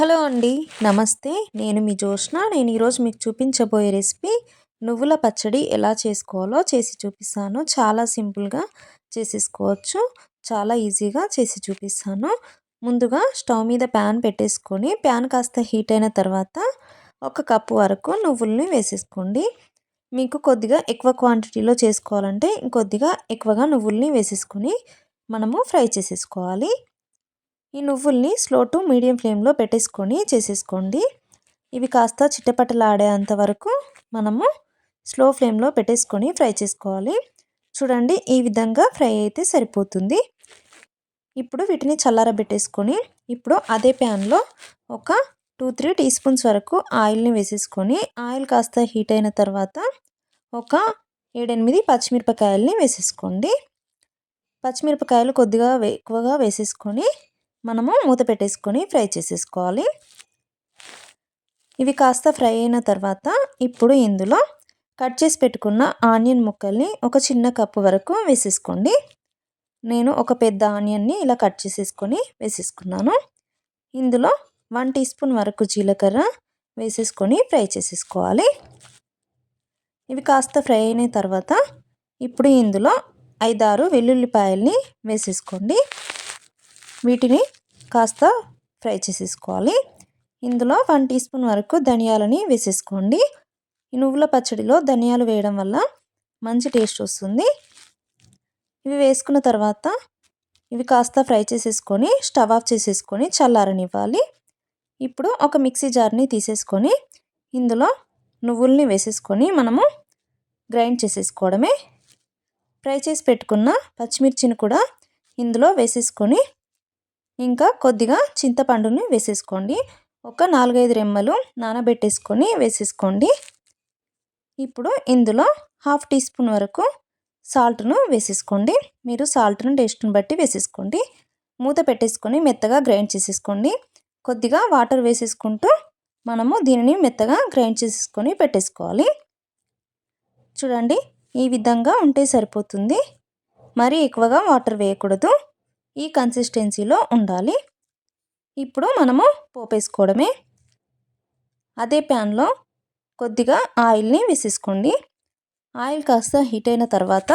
Hello అండి. నమస్తే. నేను మీ జోష్న నేను ఈరోజు మీకు చూపించబోయే రెసిపీ నువ్వుల పచ్చడి ఎలా చేసుకోవాలో చేసి చూపిస్తాను. చాలా సింపుల్గా చేసేసుకోవచ్చు. చాలా ఈజీగా చేసి చూపిస్తాను. ముందుగా స్టవ్ మీద ప్యాన్ పెట్టేసుకొని ప్యాన్ కాస్త హీట్ అయిన తర్వాత ఒక కప్పు వరకు నువ్వుల్ని వేసేసుకోండి. మీకు కొద్దిగా ఎక్కువ క్వాంటిటీలో చేసుకోవాలంటే ఇంకొద్దిగా ఎక్కువగా నువ్వుల్ని వేసేసుకొని మనము ఫ్రై చేసేసుకోవాలి. ఈ నువ్వుల్ని స్లో టు మీడియం ఫ్లేమ్లో పెట్టేసుకొని చేసేసుకోండి. ఇవి కాస్త చిట్టపట్టలాడేంత వరకు మనము స్లో ఫ్లేమ్లో పెట్టేసుకొని ఫ్రై చేసుకోవాలి. చూడండి ఈ విధంగా ఫ్రై అయితే సరిపోతుంది. ఇప్పుడు వీటిని చల్లారబెట్టేసుకొని ఇప్పుడు అదే ప్యాన్లో ఒక టూ త్రీ టీ స్పూన్స్ వరకు ఆయిల్ని వేసేసుకొని ఆయిల్ కాస్త హీట్ అయిన తర్వాత ఒక ఏడెనిమిది పచ్చిమిరపకాయలని వేసేసుకోండి. పచ్చిమిరపకాయలు కొద్దిగా ఎక్కువగా వేసేసుకొని మనము మూత పెట్టేసుకొని ఫ్రై చేసేసుకోవాలి. ఇవి కాస్త ఫ్రై అయిన తర్వాత ఇప్పుడు ఇందులో కట్ చేసి పెట్టుకున్న ఆనియన్ ముక్కల్ని ఒక చిన్న కప్పు వరకు వేసేసుకోండి. నేను ఒక పెద్ద ఆనియన్ని ఇలా కట్ చేసేసుకొని వేసేసుకున్నాను. ఇందులో వన్ టీ స్పూన్ వరకు జీలకర్ర వేసేసుకొని ఫ్రై చేసేసుకోవాలి. ఇవి కాస్త ఫ్రై అయిన తర్వాత ఇప్పుడు ఇందులో ఐదారు వెల్లుల్లిపాయల్ని వేసేసుకోండి. వీటిని కాస్త ఫ్రై చేసేసుకోవాలి. ఇందులో వన్ టీ స్పూన్ వరకు ధనియాలని వేసేసుకోండి. ఈ నువ్వుల పచ్చడిలో ధనియాలు వేయడం వల్ల మంచి టేస్ట్ వస్తుంది. ఇవి వేసుకున్న తర్వాత ఇవి కాస్త ఫ్రై చేసేసుకొని స్టవ్ ఆఫ్ చేసేసుకొని చల్లారనివ్వాలి. ఇప్పుడు ఒక మిక్సీ జార్ని తీసేసుకొని ఇందులో నువ్వుల్ని వేసేసుకొని మనము గ్రైండ్ చేసేసుకోవడమే. ఫ్రై చేసి పెట్టుకున్న పచ్చిమిర్చిని కూడా ఇందులో వేసేసుకొని ఇంకా కొద్దిగా చింతపండుని వేసేసుకోండి. ఒక నాలుగైదు రెమ్మలు నానబెట్టేసుకొని వేసేసుకోండి. ఇప్పుడు ఇందులో హాఫ్ టీ స్పూన్ వరకు సాల్ట్ను వేసేసుకోండి. మీరు సాల్ట్ను టేస్ట్ని బట్టి వేసేసుకోండి. మూత పెట్టేసుకొని మెత్తగా గ్రైండ్ చేసేసుకోండి. కొద్దిగా వాటర్ వేసేసుకుంటూ మనము దీనిని మెత్తగా గ్రైండ్ చేసేసుకొని పెట్టేసుకోవాలి. చూడండి ఈ విధంగా ఉంటే సరిపోతుంది. మరీ ఎక్కువగా వాటర్ వేయకూడదు. ఈ కన్సిస్టెన్సీలో ఉండాలి. ఇప్పుడు మనము పోపేసుకోవడమే. అదే ప్యాన్లో కొద్దిగా ఆయిల్ని వేసేసుకోండి. ఆయిల్ కాస్త హీట్ అయిన తర్వాత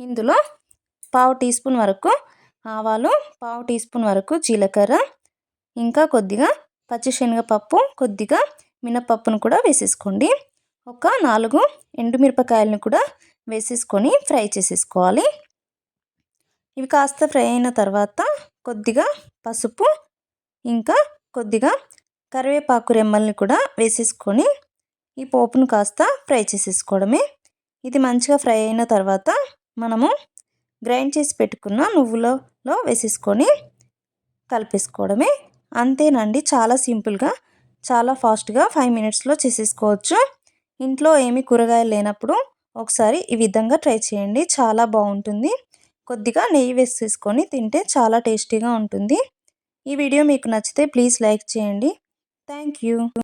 ఇందులో పావు టీ స్పూన్ వరకు ఆవాలు పావు టీ స్పూన్ వరకు జీలకర్ర ఇంకా కొద్దిగా పచ్చిశనగపప్పు కొద్దిగా మినపప్పును కూడా వేసేసుకోండి. ఒక నాలుగు ఎండుమిరపకాయలను కూడా వేసేసుకొని ఫ్రై చేసేసుకోవాలి. ఇవి కాస్త ఫ్రై అయిన తర్వాత కొద్దిగా పసుపు ఇంకా కొద్దిగా కరివేపాకు రెమ్మల్ని కూడా వేసేసుకొని ఈ పోపును కాస్త ఫ్రై చేసేసుకోవడమే. ఇది మంచిగా ఫ్రై అయిన తర్వాత మనము గ్రైండ్ చేసి పెట్టుకున్న నువ్వులలో వేసేసుకొని కలిపేసుకోవడమే. అంతేనండి చాలా సింపుల్గా చాలా ఫాస్ట్గా ఫైవ్ మినిట్స్లో చేసేసుకోవచ్చు. ఇంట్లో ఏమి కూరగాయలు లేనప్పుడు ఒకసారి ఈ విధంగా ట్రై చేయండి చాలా బాగుంటుంది. కొద్దిగా నెయ్యి వేసేసుకొని తింటే చాలా టేస్టీగా ఉంటుంది. ఈ వీడియో మీకు నచ్చితే ప్లీజ్ లైక్ చేయండి. Thank you.